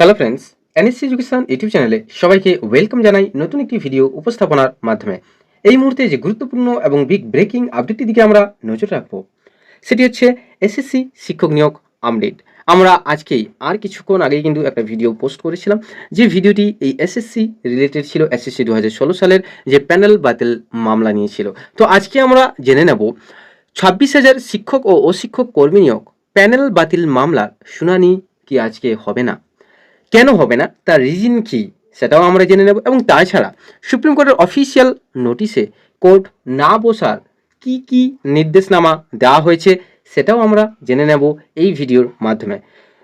Hello friends NSC education YouTube চ্যানেলে সবাইকে welcome জানাই নতুন একটি ভিডিও উপস্থাপনার মাধ্যমে। এই মুহূর্তে যে গুরুত্বপূর্ণ এবং বিগ ব্রেকিং আপডেটটি দিকে আমরা নজর রাখব, সেটি হচ্ছে এসএসসি শিক্ষক নিয়োগ আপডেট আমরা আজকেই আর কিছুক্ষণ আগেই কিন্তু একটা ভিডিও পোস্ট করেছিলাম, যে ভিডিওটি এই এসএসসি রিলেটেড ছিল এসএসসি দু হাজার ষোলো সালের যে প্যানেল বাতিল মামলা নিয়েছিল তো আজকে আমরা জেনে নেব, ছাব্বিশ হাজার শিক্ষক ও অশিক্ষক কর্মী নিয়োগ প্যানেল বাতিল মামলার শুনানি কি আজকে হবে না? কেন হবে না? তার রিজন কি? সেটাও আমরা জেনে নেব। এবং তাছাড়া সুপ্রিম কোর্টের অফিসিয়াল নোটিশে কোর্ট না বসার কি কি নির্দেশনামা দেওয়া হয়েছে সেটাও আমরা জেনে নেব এই ভিডিওর মাধ্যমে।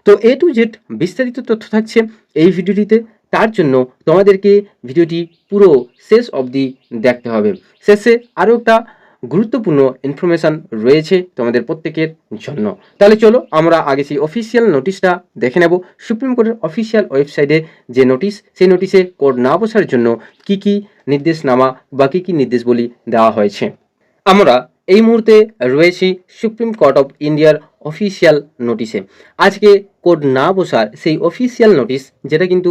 তো এ টু জেড বিস্তারিত তথ্য থাকছে এই ভিডিওটিতে। তার জন্য তোমাদেরকে ভিডিওটি পুরো শেষ অবধি দেখতে হবে। শেষে আরও একটা গুরুত্বপূর্ণ ইনফরমেশান রয়েছে তোমাদের প্রত্যেকের জন্য। তাহলে চলো আমরা আগে সেই অফিসিয়াল নোটিশটা দেখে নেব। সুপ্রিম কোর্টের অফিসিয়াল ওয়েবসাইটে যে নোটিশ সেই নোটিশে কোর্ট না বসার জন্য কি কি নির্দেশনামা বা কী কী নির্দেশবলী দেওয়া হয়েছে। আমরা এই মুহূর্তে রয়েছি সুপ্রিম কোর্ট অফ ইন্ডিয়ার অফিসিয়াল নোটিশে আজকে কোর্ট না বসার সেই অফিসিয়াল নোটিশ যেটা কিন্তু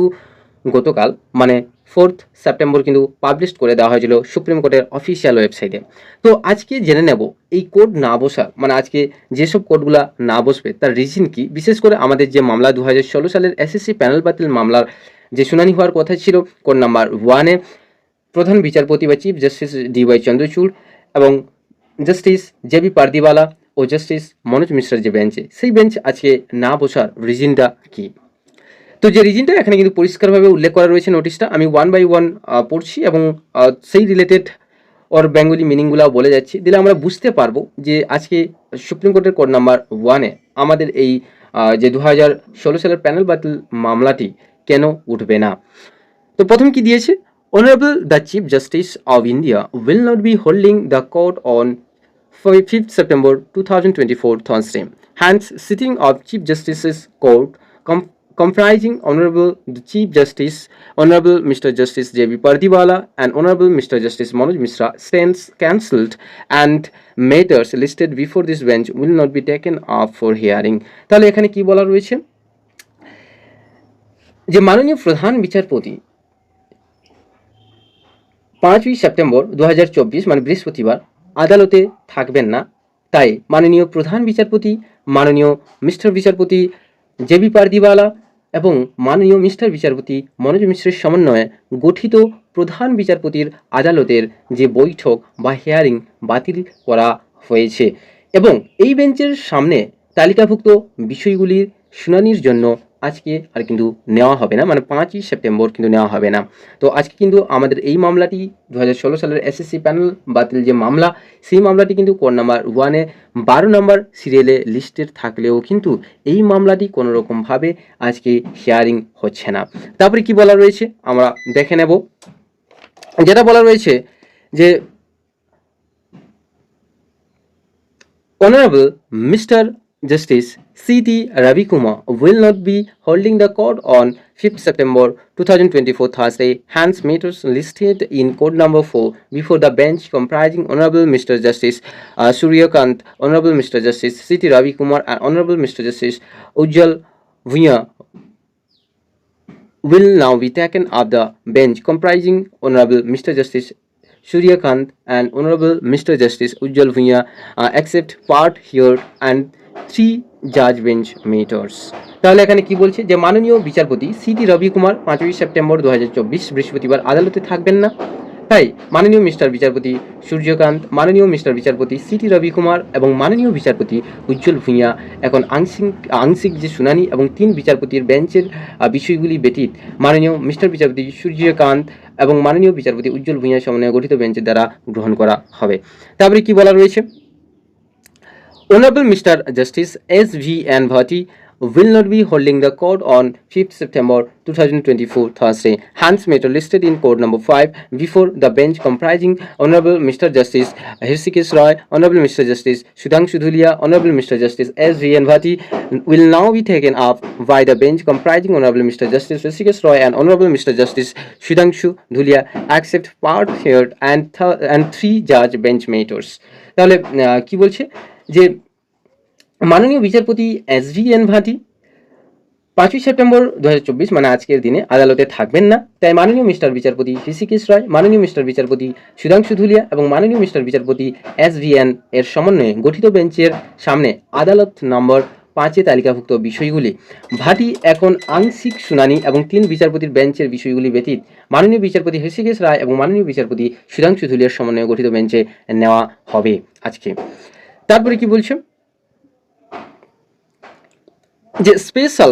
গতকাল মানে ফোর্থ সেপ্টেম্বর কিন্তু পাবলিশ করে দেওয়া হয়েছিল সুপ্রিম কোর্টের অফিসিয়াল ওয়েবসাইটে তো আজকে জেনে নেব, এই কোর্ট না বসার মানে আজকে যেসব কোর্টগুলো না বসবে, তার রিজন কি? বিশেষ করে আমাদের যে মামলা দু সালের এসএসসি প্যানেল বাতিল মামলার যে শুনানি হওয়ার কথা ছিল কোর্ট নাম্বার ওয়ানে প্রধান বিচারপতি বা chief justice D Y Chandrachud এবং জাস্টিস জে বি পার্দিওয়ালা ও জাস্টিস মনোজ মিশ্রের যে বেঞ্চে সেই বেঞ্চ আজকে না বসার রিজনটা কি? তো যে রিজনটা এখানে কিন্তু পরিষ্কারভাবে উল্লেখ করা রয়েছে নোটিশটা আমি ওয়ান বাই ওয়ান পড়ছি এবং সেই রিলেটেড ওর বেঙ্গলি মিনিংগুলো বলে যাচ্ছি। দিলে আমরা বুঝতে পারব যে আজকে সুপ্রিম কোর্টের কোর্ট নাম্বার ওয়ানে আমাদের এই যে দু হাজার ষোলো সালের প্যানেল বাতিল মামলাটি কেন উঠবে না? তো প্রথম কি দিয়েছে? Honourable the chief justice of India will not be holding the court on 5th September 2024 Thursday. Hence, sitting of Chief Justice's Court com- comprising Honorable the Chief Justice, Honorable Mr. Justice J.B. Pardiwala and Honorable Mr. Justice Manoj Mishra stands cancelled and matters listed before this bench will not be taken up for hearing. তাহলে এখানে কি বলা রয়েছে যে মাননীয় প্রধান বিচারপতি পাঁচই সেপ্টেম্বর দু হাজার চব্বিশ মানে বৃহস্পতিবার আদালতে থাকবেন না তাই মাননীয় প্রধান বিচারপতি মাননীয় মিস্টার বিচারপতি জেবি পারদিওয়ালা এবং মাননীয় মিস্টার বিচারপতি মনোজ মিশ্রের সমন্বয়ে গঠিত প্রধান বিচারপতির আদালতের যে বৈঠক বা হিয়ারিং বাতিল করা হয়েছে। এবং এই বেঞ্চের সামনে তালিকাভুক্ত বিষয়গুলির শুনানির জন্য আজকে আর কিন্তু নেওয়া হবে না মানে পাঁচই সেপ্টেম্বর কিন্তু নেওয়া হবে না। তো আজকে কিন্তু আমাদের এই মামলাটি দু হাজার ষোলো সালের এসএসসি প্যানেল বাতিল যে মামলা, সেই মামলাটি কিন্তু কোড নাম্বার ওয়ানে বারো নম্বর সিরিয়ালে লিস্টেড থাকলেও কিন্তু এই মামলাটি কোনো রকমভাবে আজকে হিয়ারিং হচ্ছে না। তারপরে কি বলা রয়েছে? আমরা দেখে নেব। যেটা বলা রয়েছে যে Honorable Mr. Justice C.T. Ravi Kumar will not be holding the court on 5th September 2024 Thursday. Hence, matters listed in court number 4 before the bench comprising Honorable Mr. Justice uh, Suryakant, Honorable Mr. Justice C.T. Ravi Kumar, and Honorable Mr. Justice Ujjal Bhuya will now be taken up the bench comprising Honorable Mr. Justice Surya Kant and Honorable Mr. Justice Ujjal Bhuya uh, accept part here and three judge bench matters. তাহলে এখানে কি বলছে? যে মাননীয় বিচারপতি city রবি কুমার পাঁচই September দু হাজার চব্বিশ বৃহস্পতিবার আদালতে থাকবেন না। তাই মাননীয় মিস্টার বিচারপতি সূর্যকান্ত, মাননীয় মিস্টার বিচারপতি সিটি রবি কুমার এবং মাননীয় বিচারপতি উজ্জ্বল ভূঁইয়া এখন আংশিক আংশিক যে শুনানি এবং তিন বিচারপতির বেঞ্চের বিষয়গুলি ব্যতীত মাননীয় মিস্টার বিচারপতি সূর্যকান্ত এবং মাননীয় বিচারপতি উজ্জ্বল ভূঁইয়া সমন্বয়ে গঠিত বেঞ্চের দ্বারা গ্রহণ করা হবে। তারপরে কি বলা রয়েছে? Honorable Mr. Justice S. V. N. Bhatti will not be holding the court on 5th September 2024 Thursday. Hans matter listed in court number 5 before the bench comprising Honorable Mr. Justice Hirsikesh Roy, Honorable Mr. Justice Sudhanshu Dhulia, Honorable Mr. Justice S. V. N. Bhatti will now be taken up by the bench comprising Honorable Mr. Justice Hirsikesh Roy and Honorable Mr. Justice Sudhanshu Dhulia accept part here and, th- and three judge bench matters. তাহলে কি বলছে যে মাননীয় বিচারপতি S V N ভাটি পাঁচই September দু হাজার চব্বিশ মানে আজকের দিনে, আদালতে থাকবেন না। তাই মাননীয় মিস্টার বিচারপতি ঋষিকেশ রায়, মাননীয় মিস্টার বিচারপতি সুধাংশু ধুলিয়া এবং মাননীয় মিস্টার বিচারপতি এস ভি এন এর সমন্বয়ে গঠিত বেঞ্চের সামনে আদালত নম্বর পাঁচে তালিকাভুক্ত বিষয়গুলি। ভাটি এখন আংশিক শুনানি এবং তিন বিচারপতির বেঞ্চের বিষয়গুলি ব্যতীত মাননীয় বিচারপতি হৃষিকেশ রায় এবং মাননীয় বিচারপতি সুধাংশু ধুলিয়ার সমন্বয়ে গঠিত বেঞ্চে নেওয়া হবে আজকে। তারপরে কি বলছে যে special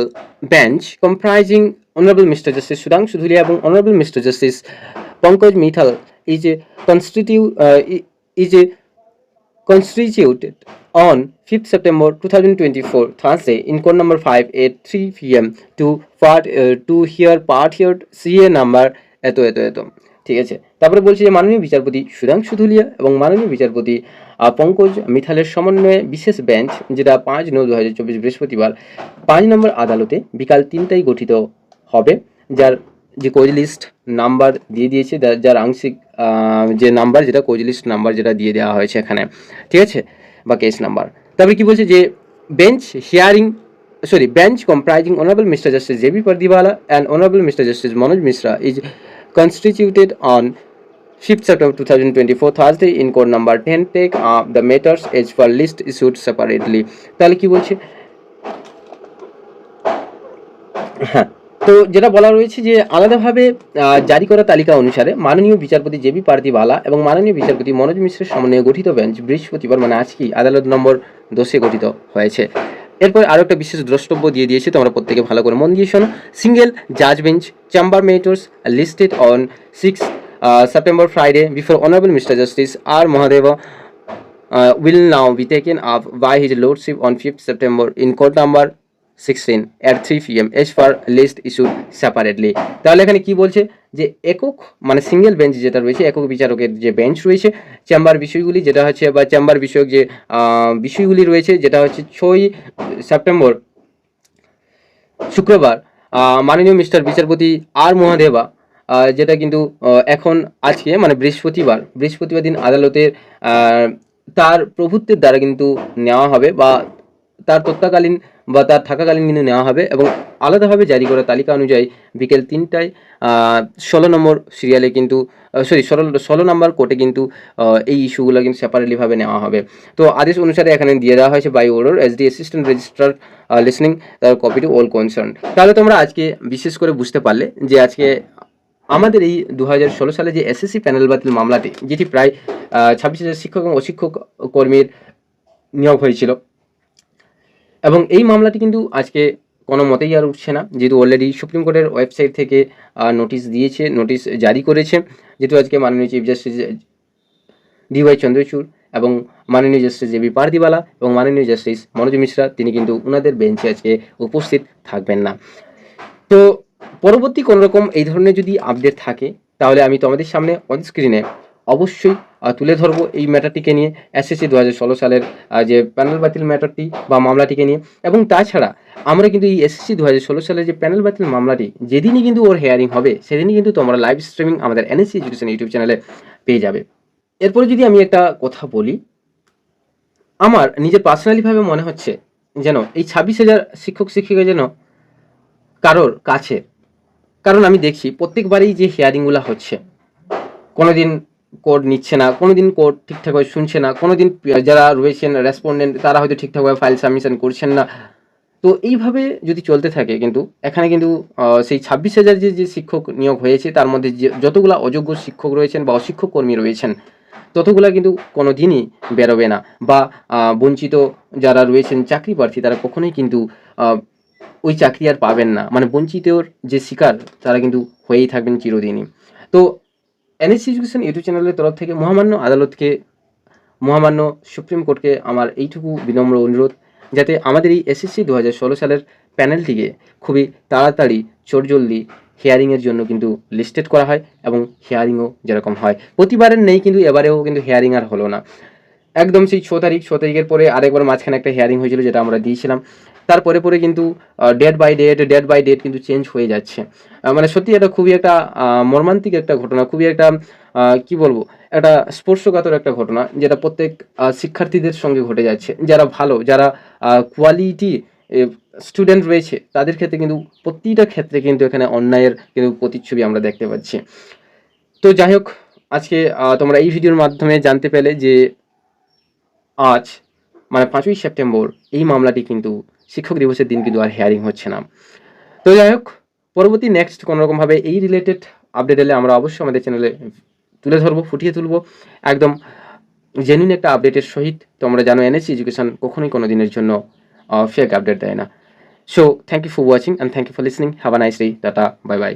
bench comprising honourable mister justice Sudhanshu Dhulia এবং honourable mister justice Pankaj Mithal is a constitu is a constituted on constituted on 5th September 2024 Thursday in court number 5 at 3 p.m. to part uh, to hear part heard CA number এত এত এত ঠিক আছে? তারপরে বলছি যে মাননীয় বিচারপতি সুধাংশু ধুলিয়া এবং মাননীয় বিচারপতি পঙ্কজ মিথালের সমন্বয়ে বিশেষ বেঞ্চ, যেটা পাঁচ নয় দু হাজার চব্বিশ বৃহস্পতিবার পাঁচ নম্বর আদালতে বিকাল তিনটায় গঠিত হবে। যার যে কোজ লিস্ট নাম্বার দিয়ে দিয়েছে যার- আংশিক যে নাম্বার যেটা কোজ লিস্ট নাম্বার যেটা দিয়ে দেওয়া হয়েছে এখানে। ঠিক আছে? বা কেস নাম্বার তারপরে কি বলছে যে bench hearing sorry bench comprising honourable mister justice J B Pardiwala and honourable mister justice Manoj Mishra constituted on 5th September 2024 Thursday, in court number 10 take up the matters as per list issued separately. তাহলে কি বলছে? হ্যাঁ তো যেটা বলা রয়েছে যে, আলাদাভাবে জারি করা তালিকা অনুসারে মাননীয় বিচারপতি জেবি পার্থিবালা এবং মাননীয় বিচারপতি মনোজ মিশ্রের সমন্বয়ে গঠিত বেঞ্চ বৃহস্পতিবার মানে আজকেই আদালত নম্বর দশে গঠিত হয়েছে। এরপর আরও একটা বিশেষ দ্রষ্টব্য দিয়ে দিয়েছে তোমরা প্রত্যেকে ভালো করে মন দিয়ে শোনো। সিঙ্গেল জাজ bench chamber matters listed on six September Friday before honourable mister justice R Mahadeva uh, will now be taken up by his lordship on 5th September in court number 16 at 3 pm as per list issued তাহলে এখানে কি বলছে? যে একক মানে single bench যেটা রয়েছে, একক বিচারকের যে বেঞ্চ রয়েছে চেম্বার বিষয়গুলি, যেটা হচ্ছে বা চেম্বার বিষয়ক যে বিষয়গুলি রয়েছে, যেটা হচ্ছে ছয় সেপ্টেম্বর শুক্রবার মাননীয় মিস্টার বিচারপতি আর মহাদেবা যেটা কিন্তু এখন আজকে মানে বৃহস্পতিবার বৃহস্পতিবার দিন আদালতের তার প্রভুত্বের দ্বারা কিন্তু নেওয়া হবে বা তার তত্ত্বাকালীন বা তার থাকাকালীন কিন্তু নেওয়া হবে এবং আলাদাভাবে জারি করা তালিকা অনুযায়ী বিকেল তিনটায় ষোলো নম্বর সিরিয়ালে কিন্তু সরি ষোলো ষোলো নম্বর কোর্টে কিন্তু এই ইস্যুগুলো কিন্তু সেপারেটলিভাবে নেওয়া হবে। তো আদেশ অনুসারে এখানে দিয়ে দেওয়া হয়েছে by order S D assistant registrar listening তার কপি টু অল কনসার্ন তাহলে তোমরা আজকে বিশেষ করে বুঝতে পারলে যে আজকে আমাদের এই দু হাজার ষোলো সালে যে এসএসসি প্যানেল বাতিল মামলাটি, যেটি প্রায় ছাব্বিশ হাজার শিক্ষক এবং অশিক্ষক কর্মীর নিয়োগ হয়েছিল এবং এই মামলাটি কিন্তু আজকে কোনো মতেই আর উঠছে না। যেহেতু অলরেডি সুপ্রিম কোর্টের ওয়েবসাইট থেকে নোটিশ দিয়েছে নোটিশ জারি করেছে। যেহেতু আজকে মাননীয় চিফ জাস্টিস ডিওয়াই চন্দ্রচূড় এবং মাননীয় জাস্টিস জে বি পারদিওয়ালা এবং মাননীয় জাস্টিস মনোজ মিশ্রা, তিনি কিন্তু ওনাদের বেঞ্চে আজকে উপস্থিত থাকবেন না। তো পরবর্তী কোনো রকম এই ধরনের যদি আপডেট থাকে, তাহলে আমি তোমাদের সামনে অন স্ক্রিনে অবশ্যই তুলে ধরবো এই ম্যাটারটিকে নিয়ে এসএসসি দু হাজার ষোলো সালের যে প্যানেল বাতিল ম্যাটারটি বা মামলাটিকে নিয়ে। এবং তাছাড়া আমরা কিন্তু এই এসএসসি দু হাজার ষোলো সালের যে প্যানেল বাতিল মামলাটি, যেদিনই কিন্তু ওর হেয়ারিং হবে, সেদিনই কিন্তু তোমরা লাইভ স্ট্রিমিং আমাদের এনএসসি এডুকেশন ইউটিউব চ্যানেলে পেয়ে যাবে। এরপরে যদি আমি একটা কথা বলি, আমার নিজের পার্সোনালিভাবে মনে হচ্ছে যেন এই ছাব্বিশ হাজার শিক্ষক, শিক্ষিকা যেন কারোর কাছে, কারণ আমি দেখছি প্রত্যেকবারেই যে হিয়ারিংগুলো হচ্ছে, কোনোদিন কোড নিচ্ছে না, কোনোদিন কোড ঠিকঠাকভাবে শুনছে না, কোনোদিন যারা রয়েছেন রেসপন্ডেন্ট তারা হয়তো ঠিকঠাকভাবে ফাইল সাবমিশন করছেন না। তো এইভাবে যদি চলতে থাকে কিন্তু, এখানে কিন্তু সেই ছাব্বিশ হাজার যে যে শিক্ষক নিয়োগ হয়েছে, তার মধ্যে যে, যতগুলা অযোগ্য শিক্ষক রয়েছেন বা অশিক্ষক কর্মী রয়েছেন, ততগুলা কিন্তু কোনো দিনই বেরোবে না। বা বঞ্চিত যারা রয়েছেন, চাকরি প্রার্থী, তারা কখনোই কিন্তু ওই চাকরি আর পাবেন না। মানে বঞ্চিতর যে শিকার, তারা কিন্তু হয়েই থাকবেন চিরদিনই। তো এনএসসি এডুকেশন ইউটিউব চ্যানেলের তরফ থেকে মহামান্য আদালতকে, মহামান্য সুপ্রিম কোর্টকে আমার এইটুকু বিনম্র অনুরোধ, যাতে আমাদের এই এসএসসি দু হাজার ষোলো সালের প্যানেলটিকে খুবই তাড়াতাড়ি, চটজলদি হেয়ারিংয়ের জন্য কিন্তু লিস্টেড করা হয় এবং হিয়ারিংও যেরকম হয়। প্রতিবারের নেই কিন্তু এবারেও কিন্তু হেয়ারিং আর হলো না। একদম সেই ছ তারিখ, ছ তারিখের পরে আরেকবার মাঝখানে একটা হিয়ারিং হয়েছিল যেটা আমরা দিয়েছিলাম। তারপরে পরে কিন্তু date by date date by date কিন্তু চেঞ্জ হয়ে যাচ্ছে। মানে সত্যি এটা খুবই একটা মর্মান্তিক একটা ঘটনা, খুবই একটা কি বলব, একটা স্পর্শকাতর একটা ঘটনা যেটা প্রত্যেক শিক্ষার্থীদের সঙ্গে ঘটে যাচ্ছে। যারা ভালো, যারা কোয়ালিটি স্টুডেন্ট রয়েছে, তাদের ক্ষেত্রে কিন্তু প্রতিটা ক্ষেত্রে কিন্তু এখানে অন্যায়ের কিন্তু প্রতিচ্ছবি আমরা দেখতে পাচ্ছি। তো যাই হোক, আজকে তোমরা এই ভিডিওর মাধ্যমে জানতে পেলে যে আজ মানে পাঁচই সেপ্টেম্বর, এই মামলাটি কিন্তু শিক্ষক দিবসের দিন কিন্তু আর হেয়ারিং হচ্ছে না। তো যাই হোক, পরবর্তী নেক্সট কোনোরকমভাবে এই রিলেটেড আপডেট এলে আমরা অবশ্যই আমাদের চ্যানেলে তুলে ধরবো, ফুটিয়ে তুলবো। একদম জেনুইন একটা আপডেটের সহিত। তোমরা জানো এনএসি এডুকেশন কখনোই কোনো দিনের জন্য ফেক আপডেট দেয় না। So thank you for watching and thank you for listening have a nice day tata bye bye